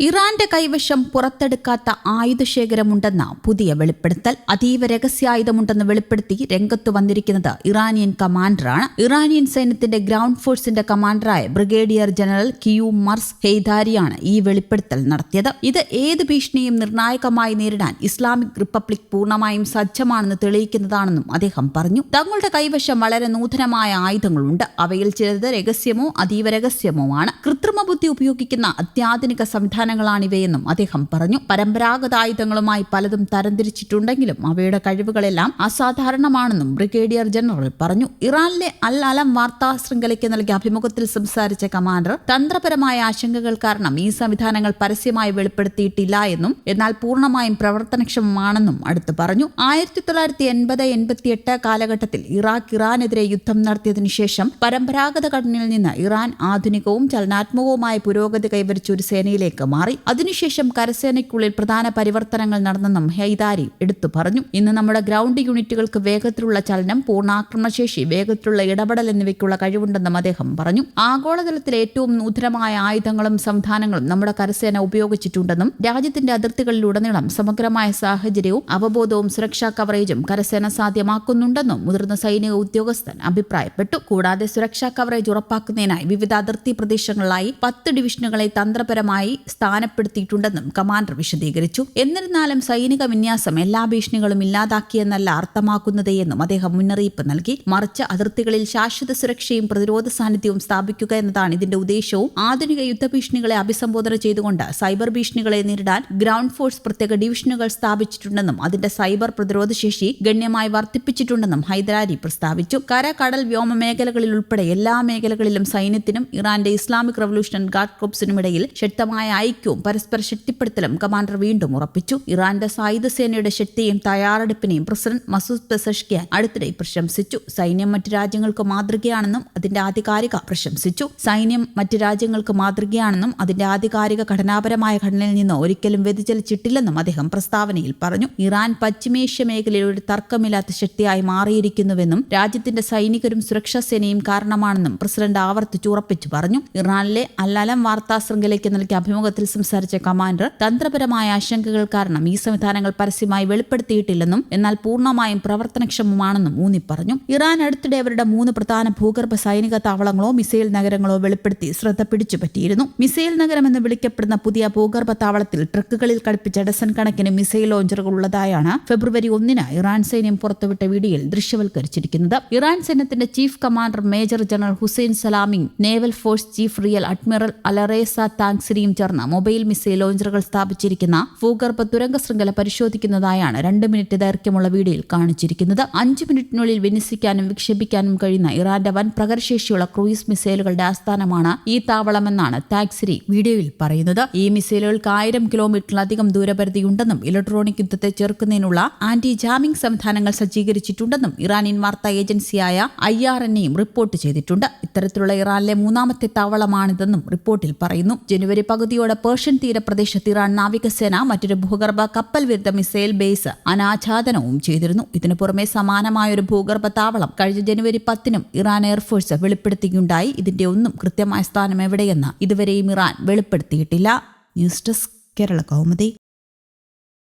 ഇറാന്റെ കൈവശം പുറത്തെടുക്കാത്ത ആയുധശേഖരമുണ്ടെന്ന പുതിയ വെളിപ്പെടുത്തൽ അതീവ രഹസ്യായുധമുണ്ടെന്ന് വെളിപ്പെടുത്തി രംഗത്തു വന്നിരിക്കുന്നത് ഇറാനിയൻ കമാൻഡറാണ്. ഇറാനിയൻ സൈന്യത്തിന്റെ ഗ്രൗണ്ട് ഫോഴ്സിന്റെ കമാൻഡറായ ബ്രിഗേഡിയർ ജനറൽ കിയു മർസ് ഹെയ്ദാരിയാണ് ഈ വെളിപ്പെടുത്തൽ നടത്തിയത്. ഇത് ഏത് ഭീഷണിയും നിർണായകമായി നേരിടാൻ ഇസ്ലാമിക് റിപ്പബ്ലിക് പൂർണമായും സജ്ജമാണെന്ന് തെളിയിക്കുന്നതാണെന്നും അദ്ദേഹം പറഞ്ഞു. തങ്ങളുടെ കൈവശം വളരെ നൂതനമായ ആയുധങ്ങളുണ്ട്. അവയിൽ ചിലത് രഹസ്യമോ അതീവ രഹസ്യമോ ആണ്. കൃത്രിമ ബുദ്ധി ഉപയോഗിക്കുന്ന അത്യാധുനിക സംവിധാനം സംവിധാനങ്ങളാണിവയെന്നും അദ്ദേഹം പറഞ്ഞു. പരമ്പരാഗത ആയുധങ്ങളുമായി പലതും തരംതിരിച്ചിട്ടുണ്ടെങ്കിലും അവയുടെ കഴിവുകളെല്ലാം അസാധാരണമാണെന്നും ബ്രിഗേഡിയർ ജനറൽ പറഞ്ഞു. ഇറാനിലെ അൽ അലം വാർത്താ ശൃംഖലയ്ക്ക് നൽകിയ അഭിമുഖത്തിൽ സംസാരിച്ച കമാൻഡർ തന്ത്രപരമായ ആശങ്കകൾ കാരണം ഈ സംവിധാനങ്ങൾ പരസ്യമായി വെളിപ്പെടുത്തിയിട്ടില്ല എന്നും എന്നാൽ പൂർണമായും പ്രവർത്തനക്ഷമമാണെന്നും അടുത്ത് പറഞ്ഞു. ആയിരത്തി തൊള്ളായിരത്തി എൺപത് എൺപത്തിയെട്ട് കാലഘട്ടത്തിൽ ഇറാഖ് ഇറാനെതിരെ യുദ്ധം നടത്തിയതിനു ശേഷം പരമ്പരാഗത ഘടനയിൽ നിന്ന് ഇറാൻ ആധുനികവും ചലനാത്മകവുമായ പുരോഗതി കൈവരിച്ച ഒരു സേനയിലേക്ക് മാറി. അതിനുശേഷം കരസേനയ്ക്കുള്ളിൽ പ്രധാന പരിവർത്തനങ്ങൾ നടന്നെന്നും ഹൈദാരി എടുത്തു പറഞ്ഞു. ഇന്ന് നമ്മുടെ ഗ്രൗണ്ട് യൂണിറ്റുകൾക്ക് വേഗത്തിലുള്ള ചലനം പൂർണാക്രമണശേഷി വേഗത്തിലുള്ള ഇടപെടൽ എന്നിവയ്ക്കുള്ള കഴിവുണ്ടെന്നും അദ്ദേഹം പറഞ്ഞു. ആഗോളതലത്തിലെ ഏറ്റവും നൂതനമായ ആയുധങ്ങളും സംവിധാനങ്ങളും നമ്മുടെ കരസേന ഉപയോഗിച്ചിട്ടുണ്ടെന്നും രാജ്യത്തിന്റെ അതിർത്തികളിലുടനീളം സമഗ്രമായ സാഹചര്യവും അവബോധവും സുരക്ഷാ കവറേജും കരസേന സാധ്യമാക്കുന്നുണ്ടെന്നും മുതിർന്ന സൈനിക ഉദ്യോഗസ്ഥൻ അഭിപ്രായപ്പെട്ടു. കൂടാതെ സുരക്ഷാ കവറേജ് ഉറപ്പാക്കുന്നതിനായി വിവിധ അതിർത്തി പ്രദേശങ്ങളിലായി പത്ത് ഡിവിഷനുകളെ തന്ത്രപരമായി സ്ഥാനപ്പെടുത്തിയിട്ടുണ്ടെന്നും കമാൻഡർ വിശദീകരിച്ചു. എന്നിരുന്നാലും സൈനിക വിന്യാസം എല്ലാ ഭീഷണികളും ഇല്ലാതാക്കിയെന്നല്ല അർത്ഥമാക്കുന്നതേയെന്നും അദ്ദേഹം മുന്നറിയിപ്പ് നൽകി. മറിച്ച് അതിർത്തികളിൽ ശാശ്വത സുരക്ഷയും പ്രതിരോധ സാന്നിധ്യവും സ്ഥാപിക്കുക എന്നതാണ് ഇതിന്റെ ഉദ്ദേശവും. ആധുനിക യുദ്ധഭീഷണികളെ അഭിസംബോധന ചെയ്തുകൊണ്ട് സൈബർ ഭീഷണികളെ നേരിടാൻ ഗ്രൗണ്ട് ഫോഴ്സ് പ്രത്യേക ഡിവിഷനുകൾ സ്ഥാപിച്ചിട്ടുണ്ടെന്നും അതിന്റെ സൈബർ പ്രതിരോധ ശേഷി ഗണ്യമായി വർദ്ധിപ്പിച്ചിട്ടുണ്ടെന്നും ഹൈദരാലി പ്രസ്താവിച്ചു. കര കടൽ വ്യോമ മേഖലകളിൽ ഉൾപ്പെടെ എല്ലാ മേഖലകളിലും സൈന്യത്തിനും ഇറാന്റെ ഇസ്ലാമിക് റവല്യൂഷണറി ഗാർഡ് കോപ്സിനും ഇടയിൽ ശക്തമായ ഐക്യവും പരസ്പര ശക്തിപ്പെടുത്തലും കമാൻഡർ വീണ്ടും ഉറപ്പിച്ചു. ഇറാന്റെ സായുധ സേനയുടെ ശക്തിയും തയ്യാറെടുപ്പിനെയും പ്രസിഡന്റ് മസൂദ് പെസഷ്കിയാൻ അടുത്തിടെ പ്രശംസിച്ചു. സൈന്യം മറ്റു രാജ്യങ്ങൾക്ക് മാതൃകയാണെന്നും അതിന്റെ ആധികാരിക പ്രശംസിച്ചു. സൈന്യം മറ്റു രാജ്യങ്ങൾക്ക് മാതൃകയാണെന്നും അതിന്റെ ആധികാരിക ഘടനാപരമായ ഘടനയിൽ നിന്ന് ഒരിക്കലും വ്യതിചലിച്ചിട്ടില്ലെന്നും അദ്ദേഹം പ്രസ്താവനയിൽ പറഞ്ഞു. ഇറാൻ പശ്ചിമേഷ്യ മേഖലയിൽ ഒരു തർക്കമില്ലാത്ത ശക്തിയായി മാറിയിരിക്കുന്നുവെന്നും രാജ്യത്തിന്റെ സൈനികരും സുരക്ഷാ സേനയും കാരണമാണെന്നും പ്രസിഡന്റ് ആവർത്തിച്ചു ഉറപ്പിച്ചു പറഞ്ഞു. ഇറാനിലെ അല്ലാലം വാർത്താ ശൃംഖലയ്ക്ക് നൽകിയ അഭിമുഖത്തിൽ സംസാരിച്ച കമാൻഡർ തന്ത്രപരമായ ആശങ്കകൾ കാരണം ഈ സംവിധാനങ്ങൾ പരസ്യമായി വെളിപ്പെടുത്തിയിട്ടില്ലെന്നും എന്നാൽ പൂർണമായും പ്രവർത്തനക്ഷമമാണെന്നും ഊന്നി പറഞ്ഞു. ഇറാൻ അടുത്തിടെ അവരുടെ മൂന്ന് പ്രധാന ഭൂഗർഭ സൈനിക താവളങ്ങളോ മിസൈൽ നഗരങ്ങളോ വെളിപ്പെടുത്തി ശ്രദ്ധ പിടിച്ചുപറ്റിയിരുന്നു മിസൈൽ നഗരം എന്ന് വിളിക്കപ്പെടുന്ന പുതിയ ഭൂഗർഭ താവളത്തിൽ ട്രക്കുകളിൽ ഘടിപ്പിച്ച ഡസൻ കണക്കിന് മിസൈൽ ലോഞ്ചറുകൾ ഉള്ളതായാണ് ഫെബ്രുവരി ഒന്നിന് ഇറാൻ സൈന്യം പുറത്തുവിട്ട വീഡിയോയിൽ ദൃശ്യവൽക്കരിച്ചിരിക്കുന്നത്. ഇറാൻ സൈന്യത്തിന്റെ chief commander major general Hussain Salami naval force chief rear admiral Alireza താങ്സിരിയും ചേർന്ന് മൊബൈൽ മിസൈൽ ലോഞ്ചറുകൾ സ്ഥാപിച്ചിരിക്കുന്ന ഭൂഗർഭ തുരങ്ക ശൃംഖല പരിശോധിക്കുന്നതായാണ് രണ്ട് മിനിറ്റ് ദൈർഘ്യമുള്ള വീഡിയോയിൽ കാണിച്ചിരിക്കുന്നത്. അഞ്ച് മിനിറ്റിനുള്ളിൽ വിന്യസിക്കാനും വിക്ഷേപിക്കാനും കഴിയുന്ന ഇറാന്റെ വൻ പ്രകരശേഷിയുള്ള ക്രൂയിസ് മിസൈലുകളുടെ ആസ്ഥാനമാണ് ഈ താവളമെന്നാണ് ടാക്സിരി വീഡിയോയിൽ പറയുന്നത്. ഈ മിസൈലുകൾക്ക് ആയിരം കിലോമീറ്ററിലധികം ദൂരപരിധിയുണ്ടെന്നും ഇലക്ട്രോണിക് യുദ്ധത്തെ ചെറുക്കുന്നതിനുള്ള ആന്റി ജാമിംഗ് സംവിധാനങ്ങൾ സജ്ജീകരിച്ചിട്ടുണ്ടെന്നും ഇറാനിയൻ വാർത്താ ഏജൻസിയായ ഐ ആർ എൻ എയും റിപ്പോർട്ട് ചെയ്തിട്ടുണ്ട്. ഇത്തരത്തിലുള്ള ഇറാനിലെ മൂന്നാമത്തെ താവളമാണിതെന്നും റിപ്പോർട്ടിൽ പറയുന്നു. ജനുവരി പകുതിയോടെ പേർഷ്യൻ തീരപ്രദേശത്ത് ഇറാൻ നാവികസേന മറ്റൊരു ഭൂഗർഭ കപ്പൽ വിരുദ്ധ മിസൈൽ ബേസ് അനാച്ഛാദനവും ചെയ്തിരുന്നു. ഇതിനു പുറമെ സമാനമായ ഒരു ഭൂഗർഭ താവളം കഴിഞ്ഞ ജനുവരി പത്തിനും ഇറാൻ എയർഫോഴ്സ് വെളിപ്പെടുത്തിയുണ്ടായി ഇതിന്റെ ഒന്നും കൃത്യമായ സ്ഥാനം എവിടെയെന്ന് ഇതുവരെയും Iran വെളിപ്പെടുത്തിയിട്ടില്ല. News desk Kerala Kaumudi.